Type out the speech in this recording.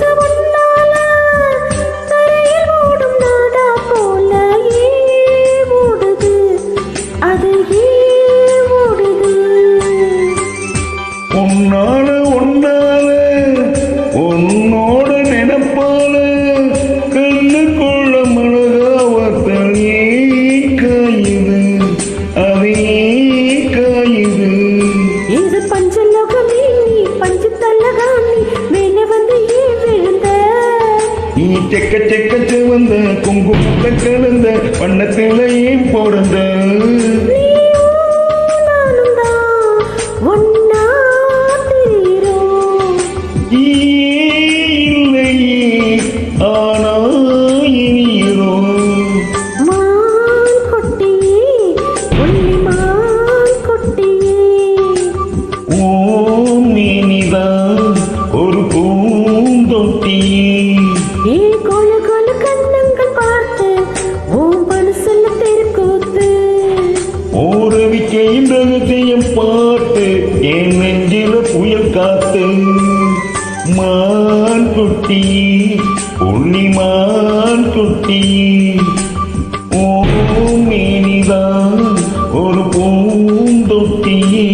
sabor. இனியரோ மான் கொட்டியே ஒல்லி மான் கொட்டியே ஓம் நீனிதான் ஒரு பூந்தொட்டியே. ஊரவிக்கையும் ரகத்தையும் பாட்டு என் நெஞ்சில புயல் காத்து. மான் குட்டி புள்ளி மான் குட்டி ஓ மேனிதான் ஒரு பூந்தொட்டியே.